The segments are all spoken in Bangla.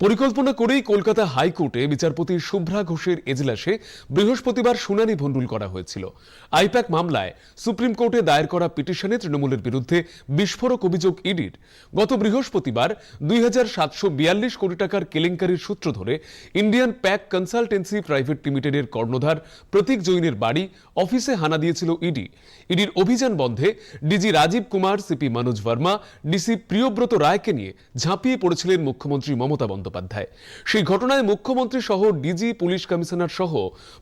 পরিকল্পনা করেই কলকাতা হাইকোর্টে বিচারপতি শুভ্রা ঘোষের এজলাসে বৃহস্পতিবার শুনানি ভণ্ডুল করা হয়েছিল। আইপ্যাক মামলায় সুপ্রিম কোর্টে দায়ের করা পিটিশনে তৃণমূলের বিরুদ্ধে বিস্ফোরক অভিযোগ ইডির। গত বৃহস্পতিবার দুই হাজার সাতশো বিয়াল্লিশ কোটি টাকার কেলেঙ্কারির সূত্র ধরে ইন্ডিয়ান প্যাক কনসালটেন্সি প্রাইভেট লিমিটেডের কর্ণধার প্রতীক জৈনের বাড়ি অফিসে হানা দিয়েছিল ইডি। ইডির অভিযান বন্ধে DG Rajeev Kumar, CP Manoj Verma, DC Priyabrata রায়কে নিয়ে ঝাঁপিয়ে পড়েছিলেন মুখ্যমন্ত্রী মমতা বন্দ্যোপাধ্যায়। সেই ঘটনায় মুখ্যমন্ত্রী সহ ডিজি পুলিশ কমিশনার সহ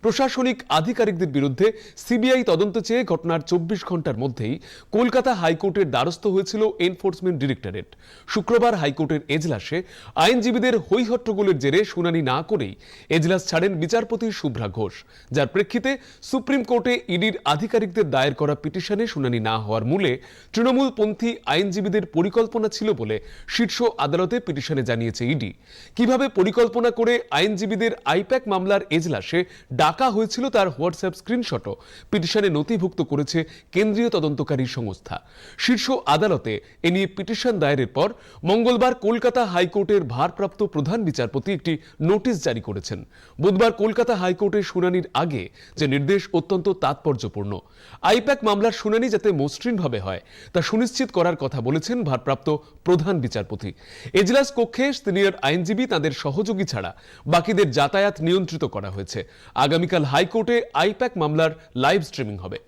প্রশাসনিক আধিকারিকদের বিরুদ্ধে সিবিআই তদন্ত চেয়ে ঘটনার চব্বিশ ঘণ্টার মধ্যেই কলকাতা হাইকোর্টের দ্বারস্থ হয়েছিল এনফোর্সমেন্ট ডিরেক্টরেট। শুক্রবার হাইকোর্টের এজলাসে আইনজীবীদের হৈহট্টগোলের জেরে শুনানি না করেই এজলাস ছাড়েন বিচারপতি শুভ্রা ঘোষ। যার প্রেক্ষিতে সুপ্রিম কোর্টে ইডির আধিকারিকদের দায়ের করা পিটিশনে শুনানি না হওয়ার মূলে তৃণমূলপন্থী আইনজীবীদের পরিকল্পনা ছিল বলে শীর্ষ আদালতে পিটিশনে জানিয়েছে ইডি। কীভাবে পরিকল্পনা করে আইনজীবীদের আইপ্যাক মামলার এজলাসে ডাকা হয়েছিল তার হোয়াটসঅ্যাপ স্ক্রিনশটও? পিটিশনে নথিভুক্ত করেছে কেন্দ্রীয় তদন্তকারী সংস্থা। শীর্ষ আদালতে এ নিয়ে পিটিশন দায়েরের পর মঙ্গলবার কলকাতা হাইকোর্টের ভারপ্রাপ্ত প্রধান বিচারপতি একটি নোটিশ জারি করেছেন। বুধবার কলকাতা হাইকোর্টের শুনানির আগে যে নির্দেশ অত্যন্ত তাৎপর্যপূর্ণ। আইপ্যাক মামলার শুনানি যাতে মসৃণভাবে হয়, তা সুনিশ্চিত করার কথা বলেছেন ভারপ্রাপ্ত প্রধান বিচারপতি। এজলাস কক্ষে সিনিয়র আইনজীবী তাদের সহযোগী ছাড়া বাকিদের যাতায়াত নিয়ন্ত্রিত করা হয়েছে। আগামীকাল হাইকোর্টে আইপ্যাক মামলার লাইভ স্ট্রিমিং হবে।